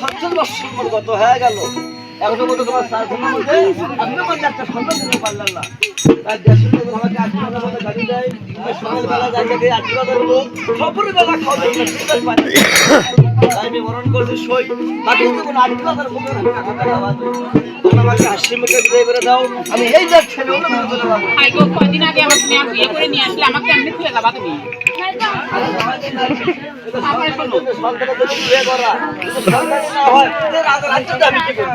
সত্তর বছর হয়ে গেল। এখনও পর্যন্ত তোমার সার্জনের মধ্যে আপনি বললে একটা সন্তান দিতে পারলেন না। তাই দেশের লোক আমাকে আশীর্বাদের মতো গালি দেয়। আমি সকালবেলা দিয়ে আশীর্বাদ করব, খাওয়া মরণ করছি সই। বাকি কোনো মুখে আমি। তোমরা আমাকে বিদায় করে দাও। এই কদিন আগে মেয়ে বিয়ে করে নিয়ে আসলে আমাকে এমনি ফেলে যাবা তুমি সন্তানের বিয়ে করা। সন্তান না হয়, রাজা রাজ্যটা আমি কি করব?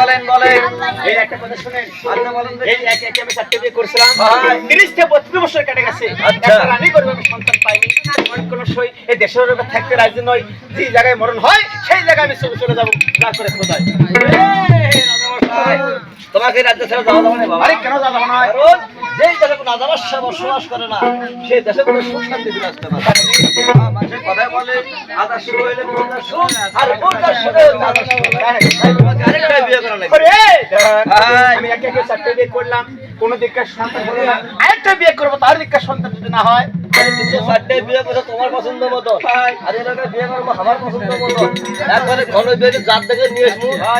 বলেন বলেন। এই একটা কথা শুনেন বলেন এই এক এক আমি চারটে বিয়ে করেছিলাম তিরিশ বত্রিশ বছর কেটে গেছে। আমি আমি সন্তান পাইনি কোন সই এই দেশের উপর থাকতে রাজি নয় যে জায়গায় মরণ হয় সেই জায়গায় আমি চলে চলে যাব তারপরে খোঁজাই তোমাকে রাজ্য ছেড়ে যাওয়া যাবে না আরে কেন যাওয়া যাবে না? কারণ যেই দেশে কোনো বসবাস করে না সেই দেশে কোনো সুখ শান্তি বিরাজ করে না মানুষের কথায় বলে। শুরু হইলে আর আরেকটা বিয়ে করা লাগবে আমি একে একে চারটে বিয়ে করলাম কোন দিককার সন্তান হলো না আরেকটা বিয়ে করব তার দিককার সন্তান যদি না হয় আরে তুমি যে চারটে বিয়ে করছ তোমার পছন্দ মতো। আর বিয়ে করব আমার পছন্দ মতো। একবারে ঘন থেকে নিয়ে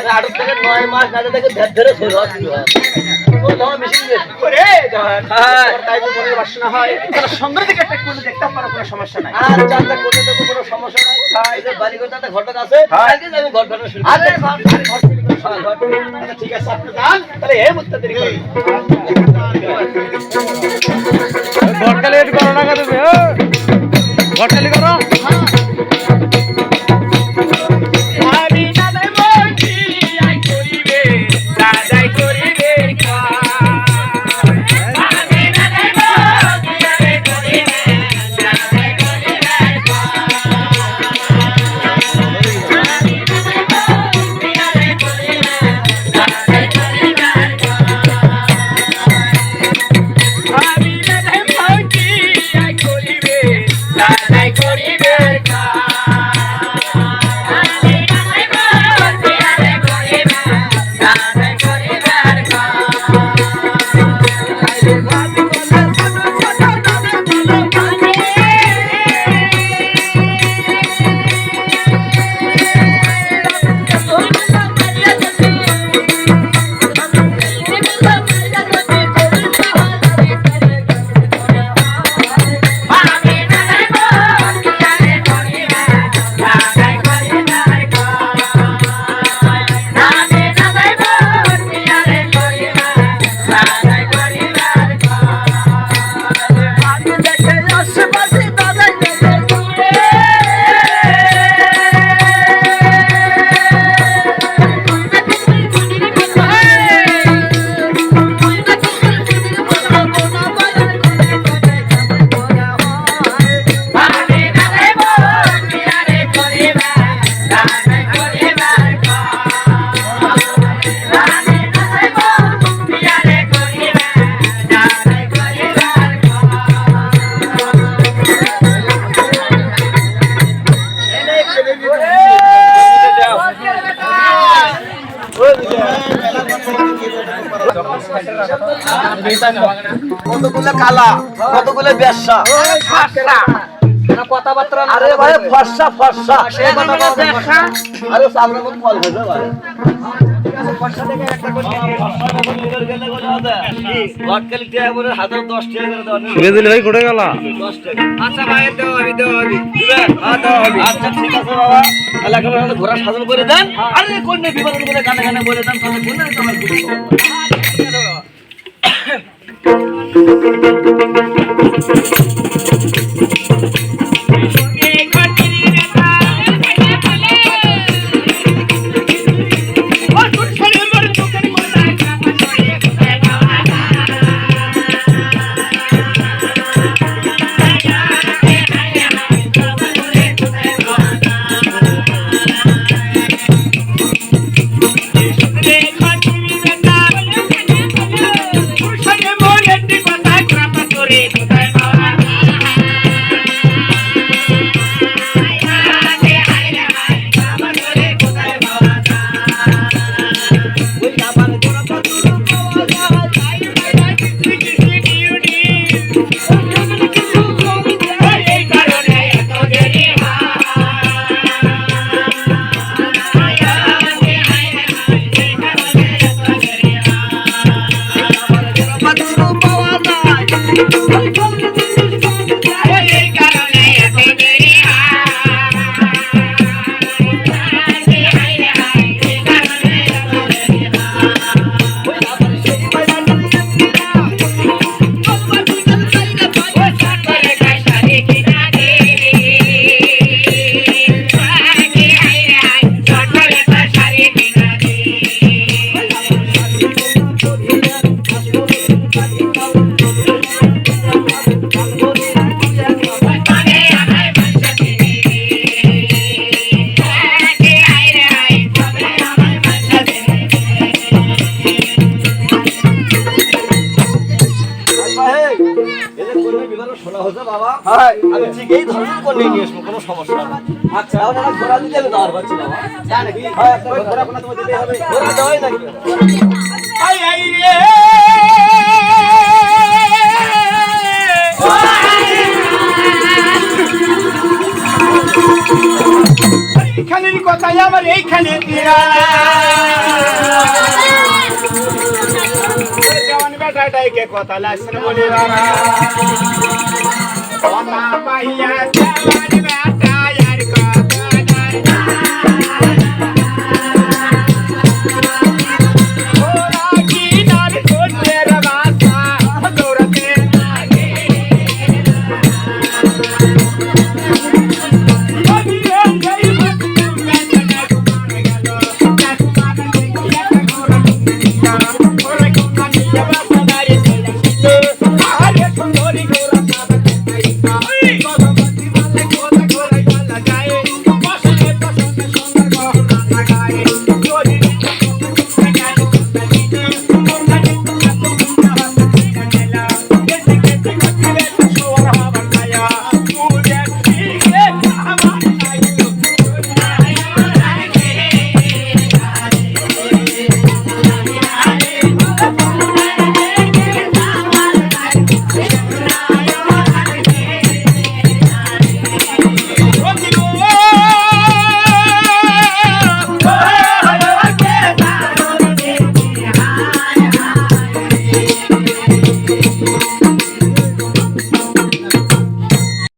আসব থেকে নয় মাস থেকে ধের। ধরে হওয়া শুরু হয়। কোনো সমস্যা নাই। একটা আছে ঘটনা শুরু আরে করব। ঘর- আরে ঘর তৈরি করে শোনা, ঘর তৈরি করে। আচ্ছা, ঠিক আছে আপনি যান তাহলে এই মুহূর্তে দেরি করি ঘটকালি একটু করো না তুমি ঘটকালি করো কালা কতগুলো ব্যবসা কথাবার্তা আরে ভাই ফর্সা ফর্সা। আরে সামনে মত ফল হয়ে ভাই। ভাই কোটে গেল? আচ্ছা ভাই দেওয়া হবে দেওয়া হবে। আচ্ছা ঠিক আছে বাবা। তাহলে এখন আমাদের ঘোড়া সাধন করে দেন। আরে কোন বিপদ করে গানে গানে বলে দেন তাহলে কোন তোমার Thank you. শোনা হচ্ছে বাবা। আমি ঠিকই ধরনের করে নিয়ে আসব কোনো সমস্যা আচ্ছা তাহলে একটা দিতে আমি দাঁড় পাচ্ছি বাবা। হ্যাঁ একটা কোনো তোমার দিতে হবে। ঘোড়া দেওয়াই নাকি? আই আই রে। এইখানের কথাই আমার এইখানে দিয়া কে কথা লাগছে বলে বাবা। পাইয়া